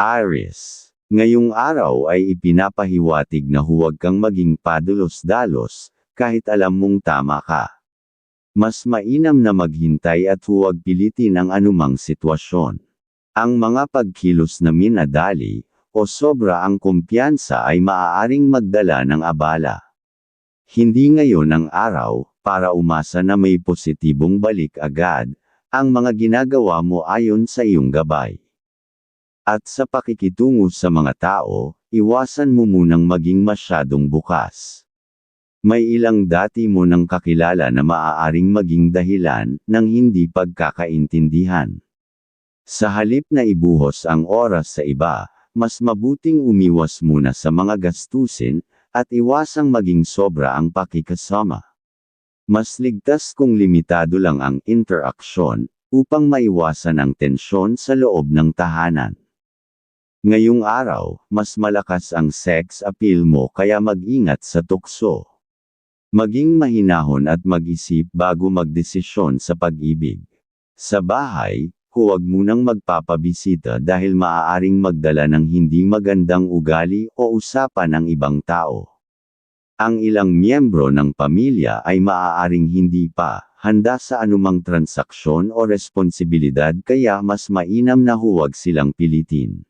Aries. Ngayong araw ay ipinapahiwatig na huwag kang maging padulos-dalos, kahit alam mong tama ka. Mas mainam na maghintay at huwag pilitin ang anumang sitwasyon. Ang mga pagkilos na minadali, o sobra ang kumpiyansa ay maaaring magdala ng abala. Hindi ngayon ang araw, para umasa na may positibong balik agad, ang mga ginagawa mo ayon sa iyong gabay. At sa pakikitungo sa mga tao, iwasan mo munang maging masyadong bukas. May ilang dati mo nang kakilala na maaaring maging dahilan ng hindi pagkakaintindihan. Sa halip na ibuhos ang oras sa iba, mas mabuting umiwas muna sa mga gastusin, at iwasang maging sobra ang pakikasama. Mas ligtas kung limitado lang ang interaksyon, upang maiwasan ang tensyon sa loob ng tahanan. Ngayong araw, mas malakas ang sex appeal mo kaya mag-ingat sa tukso. Maging mahinahon at mag-isip bago magdesisyon sa pag-ibig. Sa bahay, huwag munang magpapabisita dahil maaaring magdala ng hindi magandang ugali o usapan ng ibang tao. Ang ilang miyembro ng pamilya ay maaaring hindi pa handa sa anumang transaksyon o responsibilidad kaya mas mainam na huwag silang pilitin.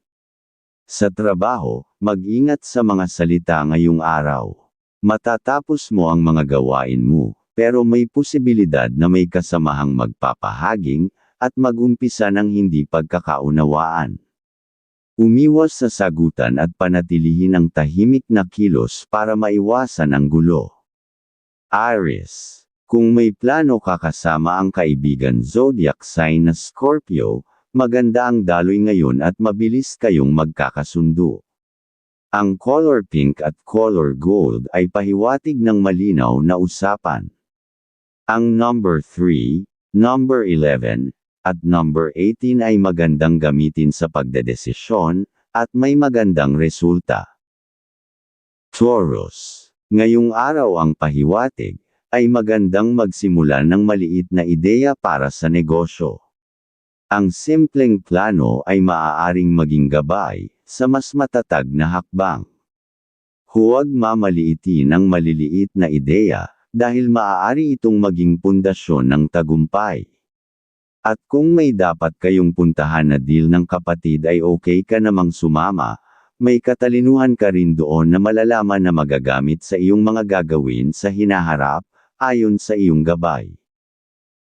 Sa trabaho, mag-ingat sa mga salita ngayong araw. Matatapos mo ang mga gawain mo, pero may posibilidad na may kasamahang magpapahaging, at magumpisa ng hindi pagkakaunawaan. Umiwas sa sagutan at panatilihin ang tahimik na kilos para maiwasan ang gulo. Aries. Kung may plano kakasama ang kaibigan zodiac sign na Scorpio, maganda ang daloy ngayon at mabilis kayong magkakasundo. Ang color pink at color gold ay pahiwatig ng malinaw na usapan. Ang number 3, number 11, at number 18 ay magandang gamitin sa pagdedesisyon, at may magandang resulta. Taurus. Ngayong araw ang pahiwatig, ay magandang magsimula ng maliit na ideya para sa negosyo. Ang simpleng plano ay maaaring maging gabay, sa mas matatag na hakbang. Huwag mamaliitin ang maliliit na ideya, dahil maaari itong maging pundasyon ng tagumpay. At kung may dapat kayong puntahan na deal ng kapatid ay okay ka namang sumama, may katalinuhan ka rin doon na malalaman na magagamit sa iyong mga gagawin sa hinaharap, ayon sa iyong gabay.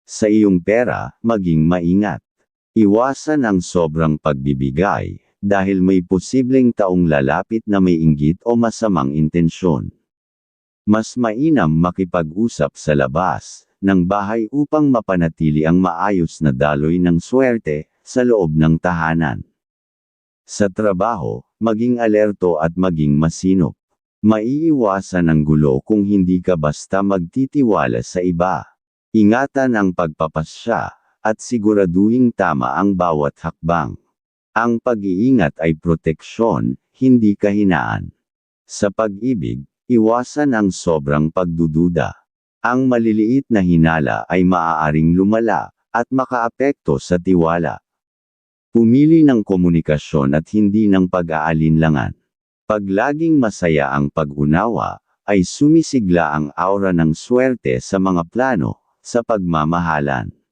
Sa iyong pera, maging maingat. Iwasan ang sobrang pagbibigay, dahil may posibleng taong lalapit na may inggit o masamang intensyon. Mas mainam makipag-usap sa labas, ng bahay upang mapanatili ang maayos na daloy ng swerte, sa loob ng tahanan. Sa trabaho, maging alerto at maging masinop. Maiiwasan ang gulo kung hindi ka basta magtitiwala sa iba. Ingatan ang pagpapasya, at siguraduhing tama ang bawat hakbang. Ang pag-iingat ay proteksyon, hindi kahinaan. Sa pag-ibig, iwasan ang sobrang pagdududa. Ang maliliit na hinala ay maaaring lumala, at makaapekto sa tiwala. Pumili ng komunikasyon at hindi ng pag-aalinlangan. Pag laging masaya ang pag-unawa, ay sumisigla ang aura ng swerte sa mga plano, sa pagmamahalan.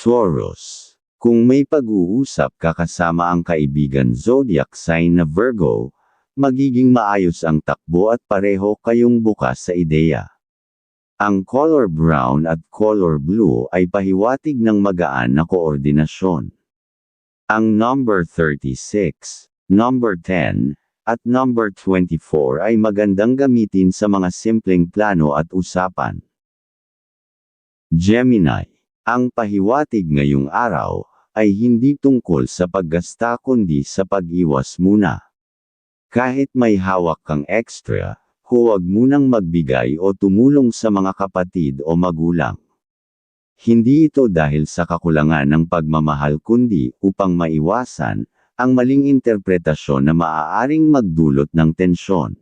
Taurus. Kung may pag-uusap kakasama ang kaibigan zodiac sign na Virgo, magiging maayos ang takbo at pareho kayong bukas sa ideya. Ang color brown at color blue ay pahiwatig ng magaan na koordinasyon. Ang number 36, number 10, at number 24 ay magandang gamitin sa mga simpleng plano at usapan. Gemini. Ang pahiwatig ngayong araw, ay hindi tungkol sa paggasta kundi sa pag-iwas muna. Kahit may hawak kang extra, huwag munang magbigay o tumulong sa mga kapatid o magulang. Hindi ito dahil sa kakulangan ng pagmamahal kundi upang maiwasan ang maling interpretasyon na maaaring magdulot ng tensyon.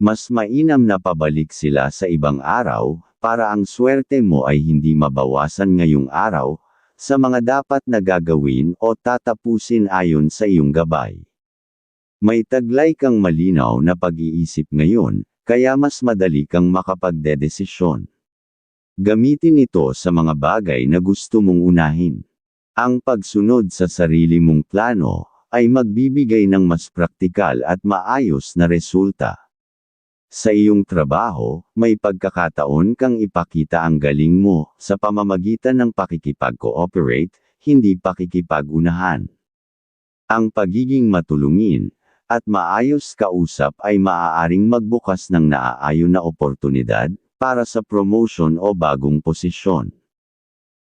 Mas mainam na pabalik sila sa ibang araw, para ang swerte mo ay hindi mabawasan ngayong araw, sa mga dapat na gagawin o tatapusin ayon sa iyong gabay. May taglay kang malinaw na pag-iisip ngayon, kaya mas madali kang makapagdedesisyon. Gamitin ito sa mga bagay na gusto mong unahin. Ang pagsunod sa sarili mong plano ay magbibigay ng mas praktikal at maayos na resulta. Sa iyong trabaho, may pagkakataon kang ipakita ang galing mo sa pamamagitan ng pakikipag-cooperate, hindi pakikipag-unahan. Ang pagiging matulungin at maayos kausap ay maaaring magbukas ng naaayon na oportunidad para sa promotion o bagong posisyon.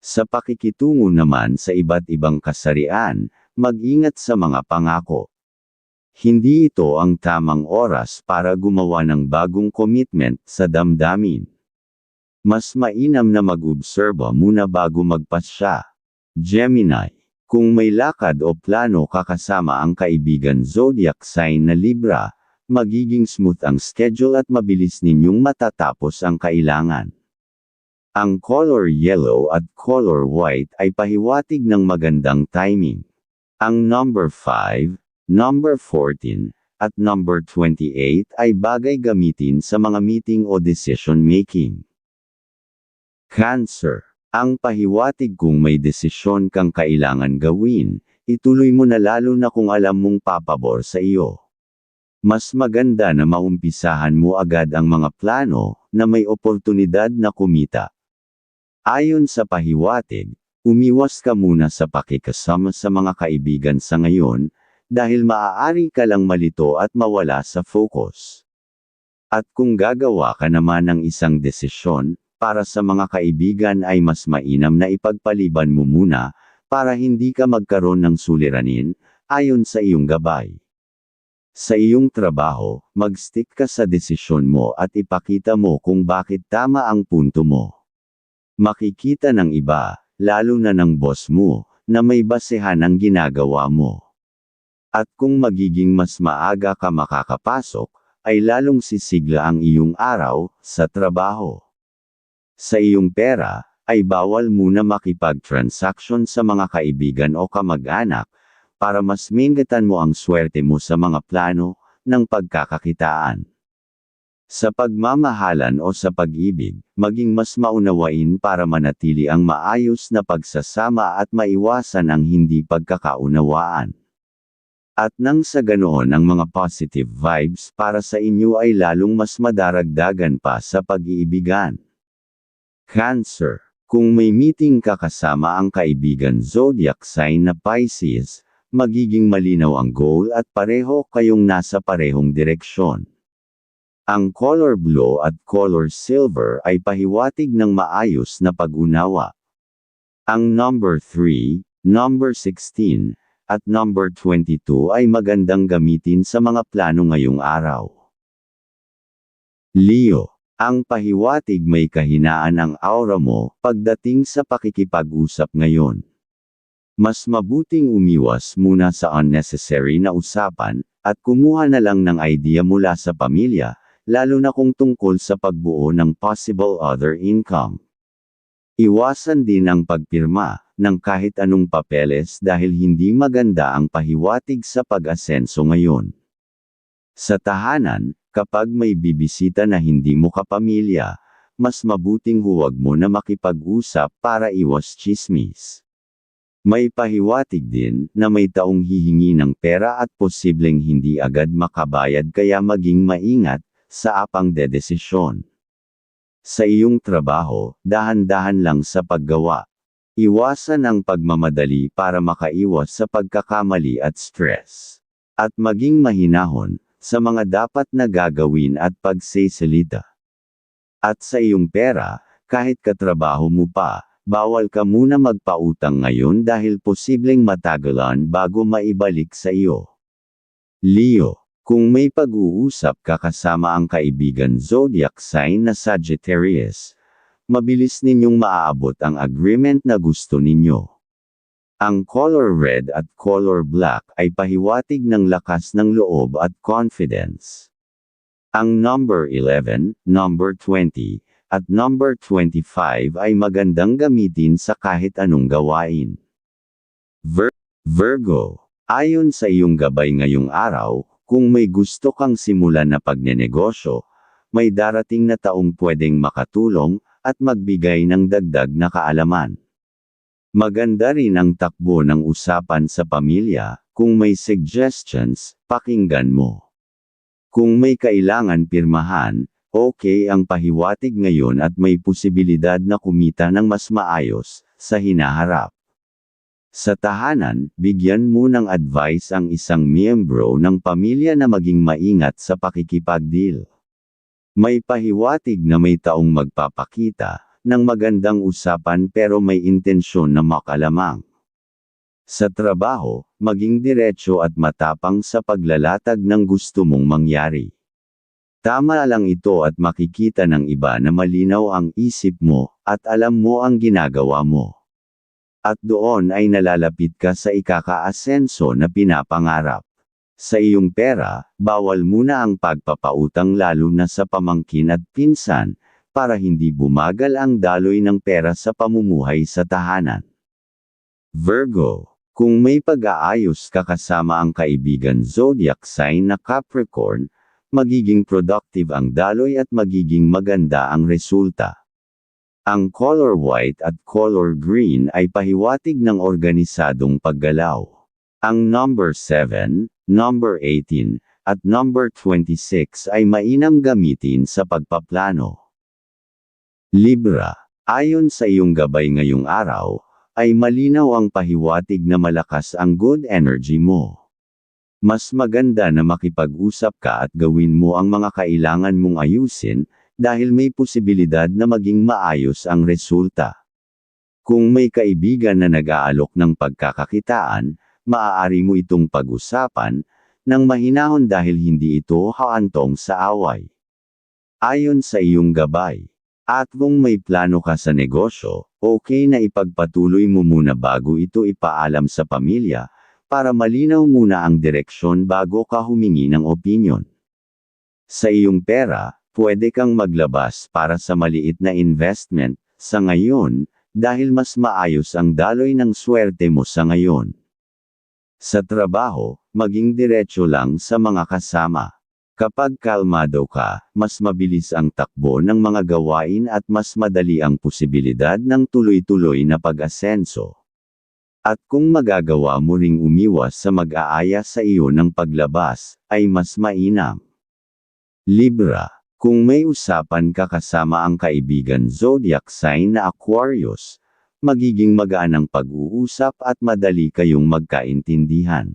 Sa pakikitungo naman sa iba't ibang kasarian, mag-ingat sa mga pangako. Hindi ito ang tamang oras para gumawa ng bagong commitment sa damdamin. Mas mainam na mag-obserba muna bago magpasya. Gemini, kung may lakad o plano kakasama ang kaibigan zodiac sign na Libra, magiging smooth ang schedule at mabilis ninyong matatapos ang kailangan. Ang color yellow at color white ay pahiwatig ng magandang timing. Ang number 5, Number 14, at number 28 ay bagay gamitin sa mga meeting o decision making. Cancer. Ang pahiwatig kung may desisyon kang kailangan gawin, ituloy mo na lalo na kung alam mong papabor sa iyo. Mas maganda na maumpisahan mo agad ang mga plano na may oportunidad na kumita. Ayon sa pahiwatig, umiwas ka muna sa pakikasama sa mga kaibigan sa ngayon, dahil maaari ka lang malito at mawala sa focus. At kung gagawa ka naman ng isang desisyon, para sa mga kaibigan ay mas mainam na ipagpaliban mo muna, para hindi ka magkaroon ng suliranin, ayon sa iyong gabay. Sa iyong trabaho, mag-stick ka sa desisyon mo at ipakita mo kung bakit tama ang punto mo. Makikita ng iba, lalo na ng boss mo, na may basehan ang ginagawa mo. At kung magiging mas maaga ka makakapasok, ay lalong sisigla ang iyong araw, sa trabaho. Sa iyong pera, ay bawal muna makipag-transaction sa mga kaibigan o kamag-anak, para mas mingatan mo ang swerte mo sa mga plano, ng pagkakakitaan. Sa pagmamahalan o sa pag-ibig, maging mas maunawain para manatili ang maayos na pagsasama at maiwasan ang hindi pagkakaunawaan. At nang sa ganoon ang mga positive vibes para sa inyo ay lalong mas madaragdagan pa sa pag-iibigan. Cancer. Kung may meeting kakasama ang kaibigan zodiac sign na Pisces, magiging malinaw ang goal at pareho kayong nasa parehong direksyon. Ang color blue at color silver ay pahiwatig ng maayos na pag-unawa. Ang number 3, number 16, at number 22 ay magandang gamitin sa mga plano ngayong araw. Leo, ang pahiwatig may kahinaan ang aura mo pagdating sa pakikipag-usap ngayon. Mas mabuting umiwas muna sa unnecessary na usapan, at kumuha na lang ng idea mula sa pamilya, lalo na kung tungkol sa pagbuo ng possible other income. Iwasan din ang pagpirma, ng kahit anong papeles dahil hindi maganda ang pahiwatig sa pag-asenso ngayon. Sa tahanan, kapag may bibisita na hindi mo kapamilya, mas mabuting huwag mo na makipag-usap para iwas chismis. May pahiwatig din na may taong hihingi ng pera at posibleng hindi agad makabayad kaya maging maingat sa apang dedesisyon. Sa iyong trabaho, dahan-dahan lang sa paggawa, Iwasan ang pagmamadali para makaiwas sa pagkakamali at stress. At maging mahinahon, sa mga dapat na gagawin at pagsisilita. At sa iyong pera, kahit katrabaho mo pa, bawal ka muna magpautang ngayon dahil posibleng matagalan bago maibalik sa iyo. Leo, kung may pag-uusap ka kasama ang kaibigan zodiac sign na Sagittarius, mabilis ninyong maaabot ang agreement na gusto ninyo. Ang color red at color black ay pahiwatig ng lakas ng loob at confidence. Ang number 11, number 20, at number 25 ay magandang gamitin sa kahit anong gawain. Vir- Virgo, ayon sa iyong gabay ngayong araw, kung may gusto kang simulan na pagnenegosyo, may darating na taong pwedeng makatulong at magbigay ng dagdag na kaalaman. Maganda rin ang takbo ng usapan sa pamilya, kung may suggestions, pakinggan mo. Kung may kailangan pirmahan, okay ang pahiwatig ngayon at may posibilidad na kumita ng mas maayos sa hinaharap. Sa tahanan, bigyan mo ng advice ang isang miyembro ng pamilya na maging maingat sa pakikipagdeal. May pahiwatig na may taong magpapakita ng magandang usapan pero may intensyon na makalamang. Sa trabaho, maging diretsyo at matapang sa paglalatag ng gusto mong mangyari. Tama lang ito at makikita ng iba na malinaw ang isip mo, at alam mo ang ginagawa mo. At doon ay nalalapit ka sa ikakaasenso na pinapangarap. Sa iyong pera, bawal muna ang pagpapautang lalo na sa pamangkin at pinsan, para hindi bumagal ang daloy ng pera sa pamumuhay sa tahanan. Virgo, kung may pag-aayos ka kasama ang kaibigan zodiac sign na Capricorn, magiging productive ang daloy at magiging maganda ang resulta. Ang color white at color green ay pahiwatig ng organisadong paggalaw. Ang number 7, number 18, at number 26 ay mainam gamitin sa pagpaplano. Libra, ayon sa iyong gabay ngayong araw, ay malinaw ang pahiwatig na malakas ang good energy mo. Mas maganda na makipag-usap ka at gawin mo ang mga kailangan mong ayusin, dahil may posibilidad na maging maayos ang resulta. Kung may kaibigan na nag-aalok ng pagkakakitaan, maaari mo itong pag-usapan, ng mahinahon dahil hindi ito haantong sa away. Ayon sa iyong gabay. At kung may plano ka sa negosyo, okay na ipagpatuloy mo muna bago ito ipaalam sa pamilya, para malinaw muna ang direksyon bago ka humingi ng opinion. Sa iyong pera, pwede kang maglabas para sa maliit na investment, sa ngayon, dahil mas maayos ang daloy ng swerte mo sa ngayon. Sa trabaho, maging diretsyo lang sa mga kasama. Kapag kalmado ka, mas mabilis ang takbo ng mga gawain at mas madali ang posibilidad ng tuloy-tuloy na pag-asenso. At kung magagawa mo ring umiwas sa mag-aaya sa iyo ng paglabas, ay mas mainam. Libra kung may usapan ka kasama ang kaibigan zodiac sign na Aquarius, magiging magaan ang pag-uusap at madali kayong magkaintindihan.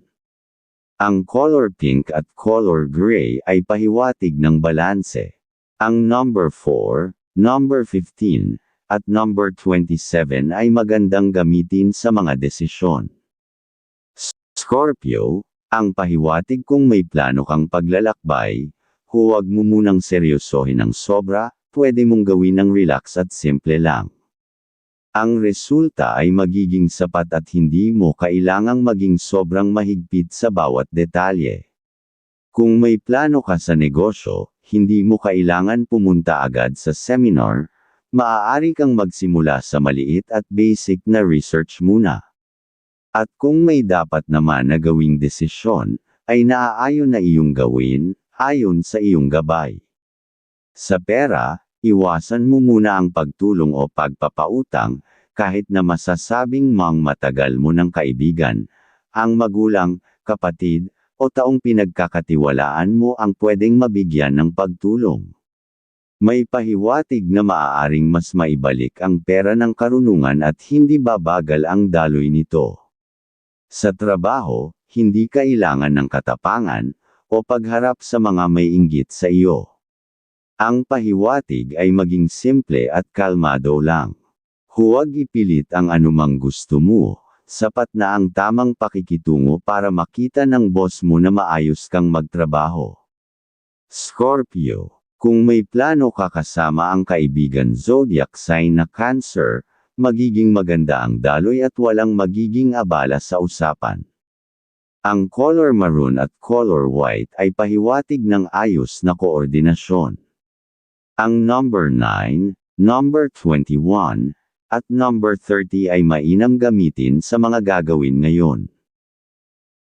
Ang color pink at color gray ay pahiwatig ng balanse. Ang number 4, number 15, at number 27 ay magandang gamitin sa mga desisyon. Scorpio, ang pahiwatig kung may plano kang paglalakbay, huwag mo munang seryosohin ng sobra, pwede mong gawin ng relax at simple lang. Ang resulta ay magiging sapat at hindi mo kailangang maging sobrang mahigpit sa bawat detalye. Kung may plano ka sa negosyo, hindi mo kailangan pumunta agad sa seminar, maaari kang magsimula sa maliit at basic na research muna. At kung may dapat naman na gawing desisyon, ay naaayon na iyong gawin, ayon sa iyong gabay. Sa pera, iwasan mo muna ang pagtulong o pagpapautang, kahit na masasabing mang matagal mo ng kaibigan, ang magulang, kapatid, o taong pinagkakatiwalaan mo ang pwedeng mabigyan ng pagtulong. May pahiwatig na maaaring mas maibalik ang pera ng karunungan at hindi babagal ang daloy nito. Sa trabaho, hindi kailangan ng katapangan, o pagharap sa mga may inggit sa iyo. Ang pahiwatig ay maging simple at kalmado lang. Huwag ipilit ang anumang gusto mo, sapat na ang tamang pakikitungo para makita ng boss mo na maayos kang magtrabaho. Scorpio, kung may plano ka kasama ang kaibigan zodiac sign na Cancer, magiging maganda ang daloy at walang magiging abala sa usapan. Ang color maroon at color white ay pahiwatig ng ayos na koordinasyon. Ang number 9, number 21, at number 30 ay mainam gamitin sa mga gagawin ngayon.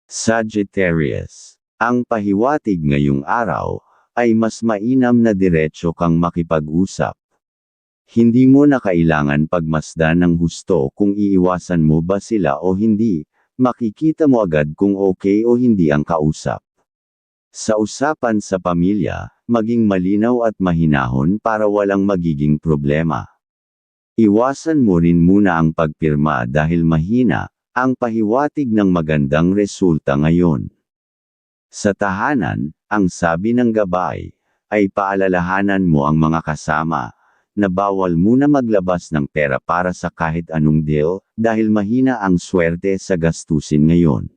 Sagittarius. Ang pahiwatig ngayong araw, ay mas mainam na diretsyo kang makipag-usap. Hindi mo na kailangan pagmasdan ng husto kung iiwasan mo ba sila o hindi, makikita mo agad kung okay o hindi ang kausap. Sa usapan sa pamilya, maging malinaw at mahinahon para walang magiging problema. Iwasan mo rin muna ang pagpirma dahil mahina, ang pahiwatig ng magandang resulta ngayon. Sa tahanan, ang sabi ng gabay, ay paalalahanan mo ang mga kasama, na bawal muna maglabas ng pera para sa kahit anong deal, dahil mahina ang swerte sa gastusin ngayon.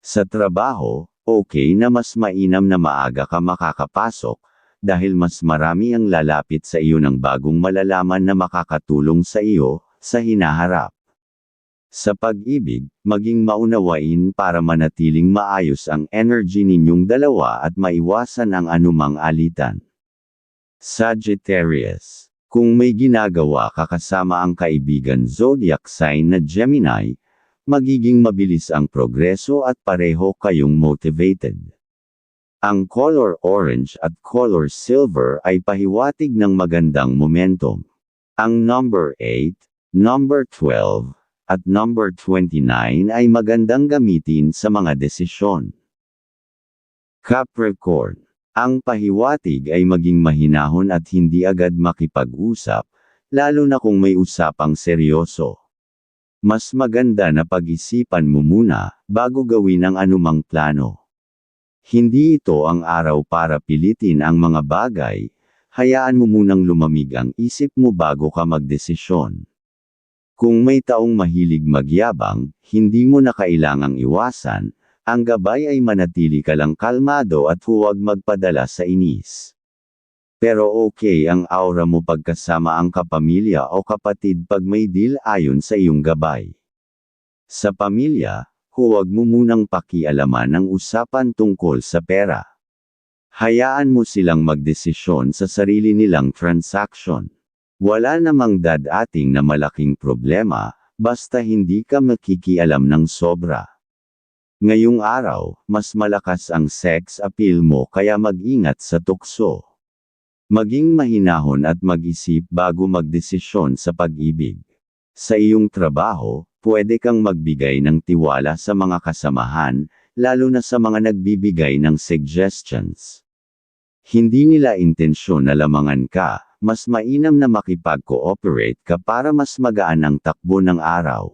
Sa trabaho, okay na mas mainam na maaga ka makakapasok, dahil mas marami ang lalapit sa iyo ng bagong malalaman na makakatulong sa iyo, sa hinaharap. Sa pag-ibig, maging maunawain para manatiling maayos ang energy ninyong dalawa at maiwasan ang anumang alitan. Sagittarius. Kung may ginagawa ka kasama ang kaibigan zodiac sign na Gemini, magiging mabilis ang progreso at pareho kayong motivated. Ang color orange at color silver ay pahiwatig ng magandang momentum. Ang number 8, number 12, at number 29 ay magandang gamitin sa mga desisyon. Capricorn. Ang pahiwatig ay maging mahinahon at hindi agad makipag-usap, lalo na kung may usapang seryoso. Mas maganda na pag-isipan mo muna, bago gawin ang anumang plano. Hindi ito ang araw para pilitin ang mga bagay, hayaan mo munang lumamig ang isip mo bago ka magdesisyon. Kung may taong mahilig magyabang, hindi mo na kailangang iwasan, ang gabay ay manatili ka lang kalmado at huwag magpadala sa inis. Pero okay ang aura mo pagkasama ang kapamilya o kapatid pag may deal ayon sa iyong gabay. Sa pamilya, huwag mo munang pakialaman ang usapan tungkol sa pera. Hayaan mo silang magdesisyon sa sarili nilang transaction. Wala namang dadating na malaking problema, basta hindi ka makikialam ng sobra. Ngayong araw, mas malakas ang sex appeal mo kaya mag-ingat sa tukso. Maging mahinahon at mag-isip bago magdesisyon sa pag-ibig. Sa iyong trabaho, pwede kang magbigay ng tiwala sa mga kasamahan, lalo na sa mga nagbibigay ng suggestions. Hindi nila intensyon na lamangan ka, mas mainam na makipag-cooperate ka para mas magaan ang takbo ng araw.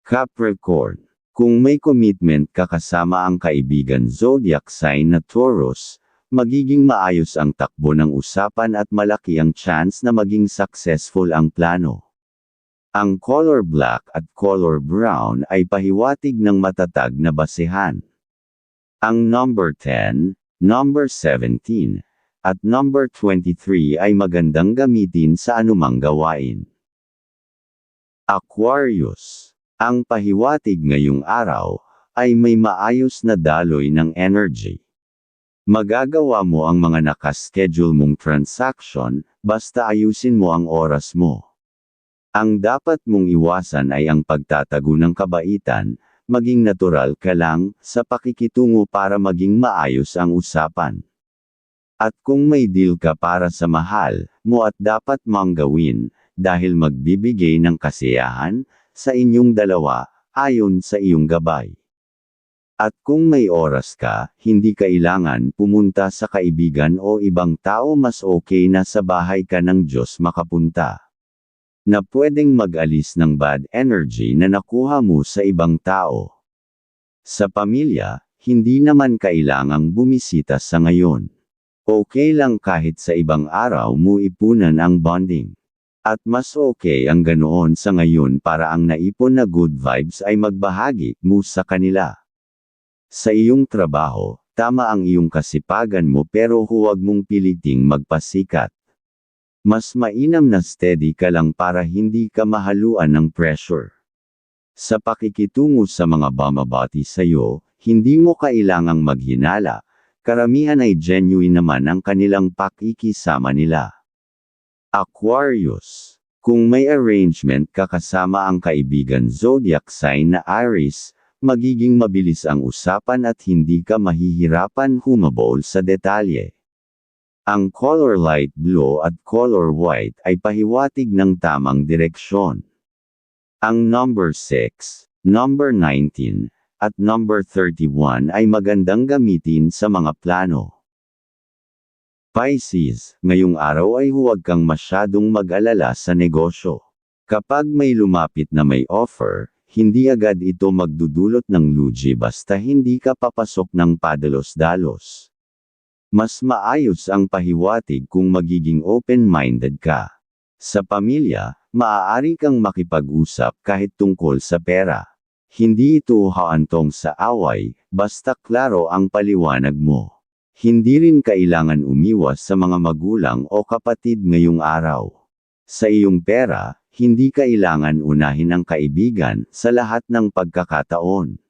Capricorn. Kung may commitment ka kasama ang kaibigan zodiac sign na Taurus, magiging maayos ang takbo ng usapan at malaki ang chance na maging successful ang plano. Ang color black at color brown ay pahiwatig ng matatag na basehan. Ang number 10, number 17, at number 23 ay magandang gamitin sa anumang gawain. Aquarius. Ang pahiwatig ngayong araw, ay may maayos na daloy ng energy. Magagawa mo ang mga nakaschedule mong transaction, basta ayusin mo ang oras mo. Ang dapat mong iwasan ay ang pagtatago ng kabaitan, maging natural ka lang, sa pakikitungo para maging maayos ang usapan. At kung may deal ka para sa mahal, mo at dapat mong gawin, dahil magbibigay ng kasiyahan, sa inyong dalawa, ayon sa iyong gabay. At kung may oras ka, hindi kailangan pumunta sa kaibigan o ibang tao mas okay na sa bahay ka ng Diyos makapunta. Na pwedeng mag-alis ng bad energy na nakuha mo sa ibang tao. Sa pamilya, hindi naman kailangang bumisita sa ngayon. Okay lang kahit sa ibang araw mo ipunan ang bonding. At mas okay ang ganoon sa ngayon para ang naipon na good vibes ay magbahagi mo sa kanila. Sa iyong trabaho, tama ang iyong kasipagan mo pero huwag mong piliting magpasikat. Mas mainam na steady ka lang para hindi ka mahaluan ng pressure. Sa pakikitungo sa mga bumabati sa iyo, hindi mo kailangang maghinala, karamihan ay genuine naman ang kanilang pakikisama nila. Aquarius. Kung may arrangement ka kasama ang kaibigan zodiac sign na Aries, magiging mabilis ang usapan at hindi ka mahihirapan humabol sa detalye. Ang color light blue at color white ay pahiwatig ng tamang direksyon. Ang number 6, number 19, at number 31 ay magandang gamitin sa mga plano. Pisces, ngayong araw ay huwag kang masyadong mag-alala sa negosyo. Kapag may lumapit na may offer, hindi agad ito magdudulot ng lugi basta hindi ka papasok ng padalos-dalos. Mas maayos ang pahiwatig kung magiging open-minded ka. Sa pamilya, maaari kang makipag-usap kahit tungkol sa pera. Hindi ito haantong sa away, basta klaro ang paliwanag mo. Hindi rin kailangan umiwas sa mga magulang o kapatid ngayong araw. Sa iyong pera, hindi kailangan unahin ang kaibigan sa lahat ng pagkakataon.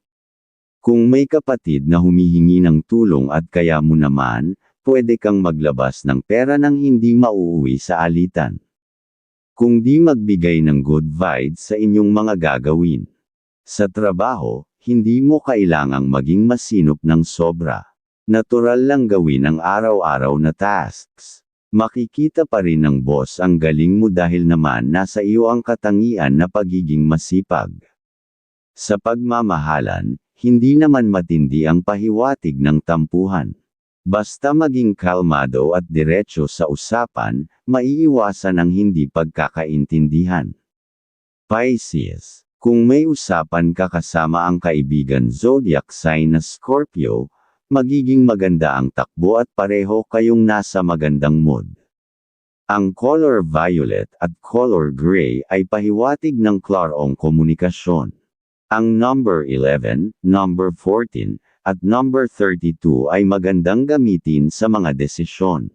Kung may kapatid na humihingi ng tulong at kaya mo naman, pwede kang maglabas ng pera nang hindi mauuwi sa alitan. Kung di magbigay ng good vibes sa inyong mga gagawin. Sa trabaho, hindi mo kailangang maging masinop ng sobra. Natural lang gawin ang araw-araw na tasks. Makikita pa rin ng boss ang galing mo dahil naman nasa iyo ang katangian na pagiging masipag. Sa pagmamahalan, hindi naman matindi ang pahiwatig ng tampuhan. Basta maging kalmado at diretso sa usapan, maiiwasan ang hindi pagkakaintindihan. Pisces, kung may usapan ka kasama ang kaibigan zodiac sign na Scorpio, magiging maganda ang takbo at pareho kayong nasa magandang mood. Ang color violet at color gray ay pahiwatig ng klarong komunikasyon. Ang number 11, number 14, at number 32 ay magandang gamitin sa mga desisyon.